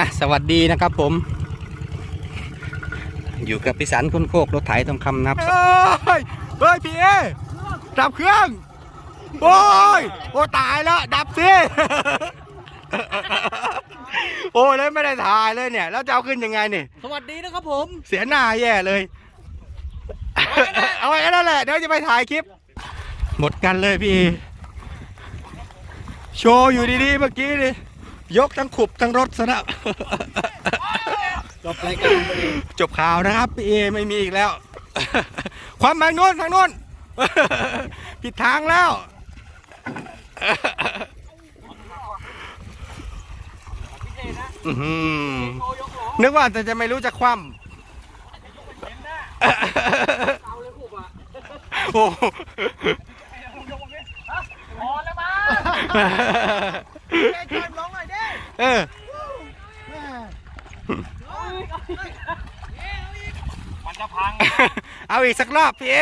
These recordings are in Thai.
อะสวัสดีนะครับผม อยู่กับพิสันคุณโคกรถไถทองคำนะครับเฮ้ยเฮ้ยพี่เอดับเครื่อง โอ้ยโอ้ตายแล้วดับสิโอ้ยแล้วไม่ได้ถ่ายเลยเนี่ย แล้วจะเอาขึ้นยังไงนี่สวัสดีนะครับผม เสียหน้าแย่เลย เอาไว้กันนั่นแหละเดี๋ยวจะไปถ่ายคลิป หมดกันเลยพี่เอโชว์อยู่ดีๆเมื่อกี้นี่ ยกทั้งขุบทั้งรถซะนะ จบรายการพอดีจบข่าวนะครับพี่เอไม่มีอีกแล้ว ความทางโน้นทางโน้น ผิดทางแล้ว อื้อหือนึกว่าจะจะไม่รู้จะคว่ำโอ้โหพอแล้วมาช่วยร้องหน่อยดิ เออมันจะพัง เอาอีกสักรอบพี่เอ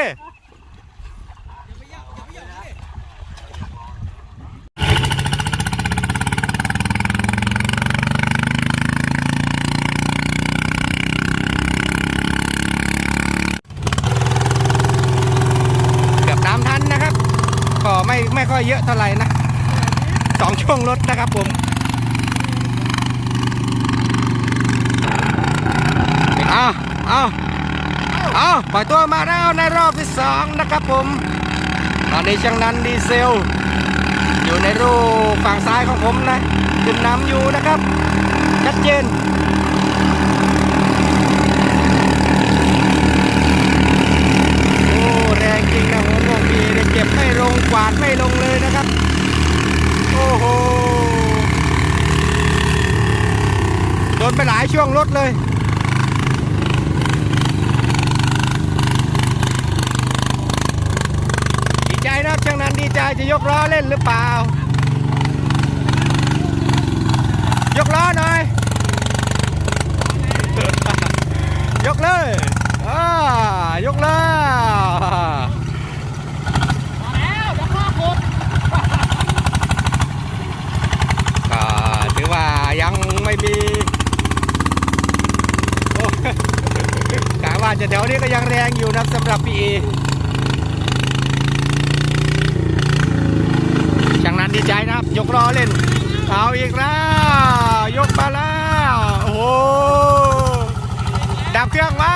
เกือบตามทันนะครับก็ไม่ไม่ค่อยเยอะเท่าไหร่นะสองช่วงรถนะครับผม เอาเอาเอาปล่อยตัวมาแล้วในรอบที่สองนะครับผม ตอนนี้ช่างนั้นดีเซล อยู่ในรูฝั่งซ้ายของผมนะขึ้นนำอยู่นะครับ ชัดเจนโอ้แรงจริงนะหัวโมกีเนี่ยเก็บไม่ลงกวาดไม่ลงเลยนะครับ โอ้โหโดนไปหลายช่วงรถเลย ดีใจนะครับช่างนั้นดีใจจะยกล้อเล่นหรือเปล่า ยกล้อหน่อย ยกเลยอ่ายกแล้วแล้วเดี๋ยวข้าโคตรก็ถือว่ายังไม่มีโอ้กะว่าจะแถวนี้ก็ยังแรงอยู่นะสำหรับพีเอช่าง นั้นดีใจนะครับ ยกล้อเล่น เอาอีกแล้ว ยกมาแล้วโอ้โหดับเครื่องไว้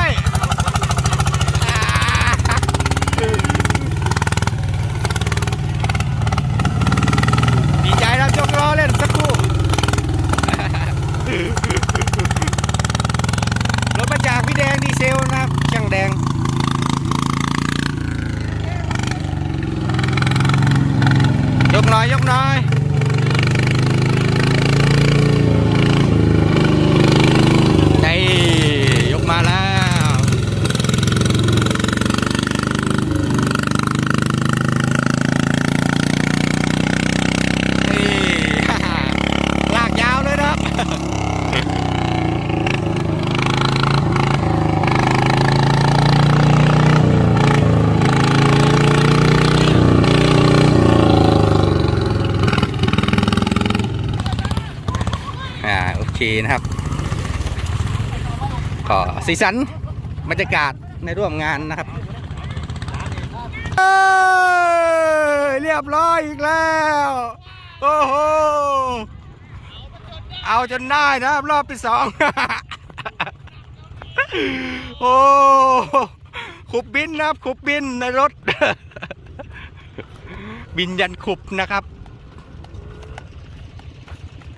ดีใจแล้วยกล้อเล่นสักครู่รถมาจากพี่แดงดีเซลนะครับช่างแดง น่อยยกหน่อยนี่ยกมาแล้ว นี่ ลากยาวเลยนะครับ อ่าโอเค นะครับก็สีสันบรรยากาศในร่วมงานนะครับเเรียบร้อยอีกแล้ว โอ้โห เอาจนได้นะครับรอบที่สอง โอ้ขุบบินนะครับ ขุบบินในรถ บินยันขุบนะครับ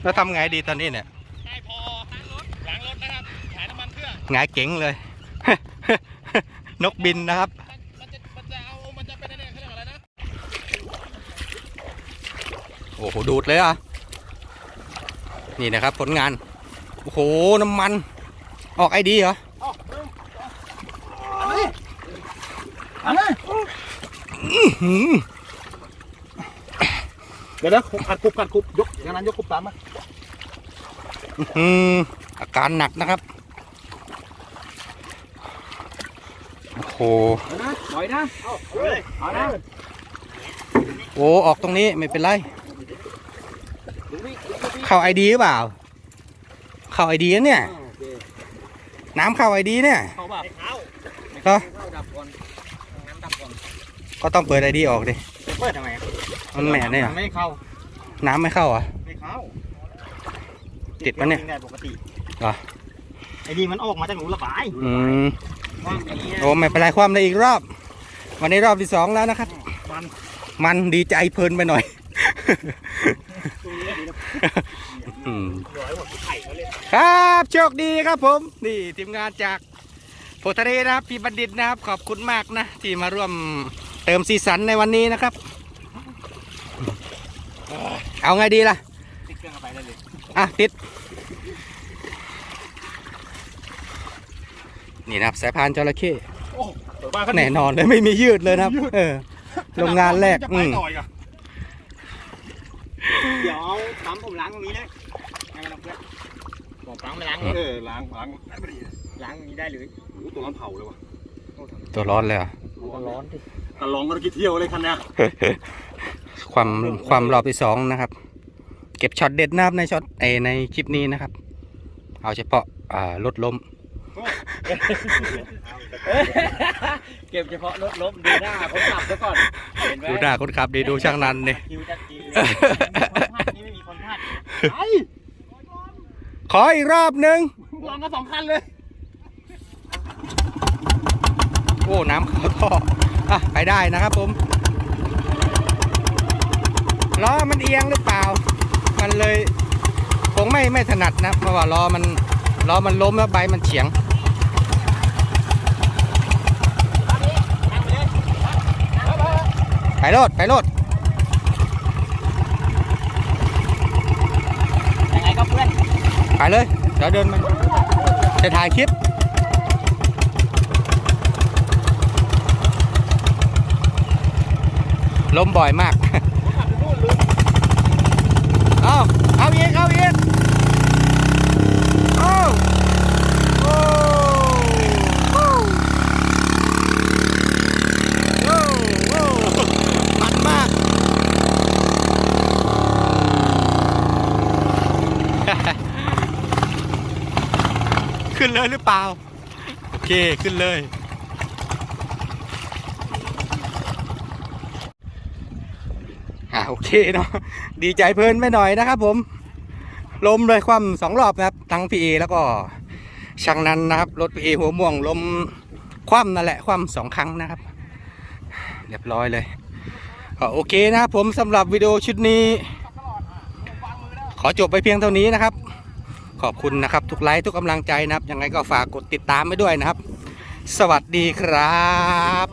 แล้วทำไงดีตอนนี้เนี่ย งหงายเก๋งเลย นกบินนะครับมันมันจะมันจะเอามันจะเป็นอะไรเขาเรียกอะไรนะโอ้โหดูดเลยอะ นี่นะครับผลงาน โอ้โห น้ำมัน ออกไอดีเหรอหืมเดี๋ยวนะขัดคุบขัดคุบยกอย่างนั้นยกคุบตามมาอืมอาการหนักนะครับ โอ้โหนะหน่อยนะเอาเลยเอานะโอ้ออกตรงนี้ไม่เป็นไร เข้าไอดีหรือเปล่า เข้าไอดีเนี่ยโอเคน้ำเข้าไอดีเนี่ยเขาแบบเขาเหรอเข้าดับก่อนน้ำดับก่อนก็ต้องเปิดไอดีออกดิจะเปิดทำไมมันแหม่เนี่ยไม่เข้า น้ำไม่เข้าอะไม่เข้า ติดปะเนี่ยได้ปกติเหรอไอ้นี่มันออกมาจากหนูระบายอืม ว่างอย่างนี้นะโอ้ไม่เป็นไรความได้อีกรอบ วันนี้รอบที่สองแล้วนะครับ มันมันดีใจเพลินไปหน่อยตรงนี้ดีนะอืมร้อยหมดไข่เขาเลยครับ โชคดีครับผม นี่ทีมงานจากโพธิ์ทะเลนะครับพี่บัณฑิตนะครับ ขอบคุณมากนะ ที่มาร่วมเติมสีสันในวันนี้นะครับ เอาไงดีล่ะ ติดเครื่องเข้าไปได้เลยอะติด นี่นะครับ สายพานจระเข้โอ้เปิดบ้านเขาแน่นอนเลยไม่มียืดเลยนะครับ เออโรงงานแรกจะอืไปมต่อยอะเดี๋ยวเอาปั๊มผมล้างตรงนี้เลยให้มันเอาเพื่อนบอกปั๊มไม่ล้างเลยเออล้างล้างล้างไม่ดีล้างตรงนี้ได้เลยโอ้ตัวร้อนเผาเลยวะตัวร้อนเลยเหรอะร้อนดิตะลองกันกี่เที่ยวเลยคันเนี้ยความความรอบที่สองนะครับ เก็บช็อตเด็ดนะครับในช็อตเอในคลิปนี้นะครับ เอาเฉพาะอ่ารถล้ม เก็บเฉพาะรถล้มดูหน้าคนขับซะก่อนเห็นไหมดูหน้าคนขับดีดูช่างนันเนี่ยคิวจัดจีนเลยคนพลาดนี่ไม่มีคนพลาดไอ้ขออีกรอบหนึ่งลองกันสองคันเลย โอ้น้ำเข้าท่ออะไปได้นะครับผมล้อมันเอียงหรือเปล่า มันเลยคงไม่ไม่ถนัดนะเพราะว่าล้อมันล้อมันล้มแล้วใบมันเฉียง ไปโลดไปโลดยังไงก็เพื่อนไปเลยเดี๋ยวเดินมาจะถ่ายคลิปล้มบ่อยมาก เอาเอาอีกเอาอีกเอาโอ้โอ้โอ้โอ้มันมาก ขึ้นเลยหรือเปล่า โอเคขึ้นเลย อ่าโอเคเนาะดีใจเพลินไปหน่อยนะครับผมลมเลยคว่ำสองรอบนะครับ ทั้งพีเอแล้วก็ช่างนั้นนะครับ รถพีเอหัวม่วงลมคว่ำนั่นแหละคว่ำสองครั้งนะครับ เรียบร้อยเลยก็โอเคนะครับผมสำหรับวิดีโอชุดนี้ ขอจบไปเพียงเท่านี้นะครับ ขอบคุณนะครับ ทุกไลค์ทุกกำลังใจนะครับ ยังไงก็ฝากกดติดตามไปด้วยนะครับ สวัสดีครับ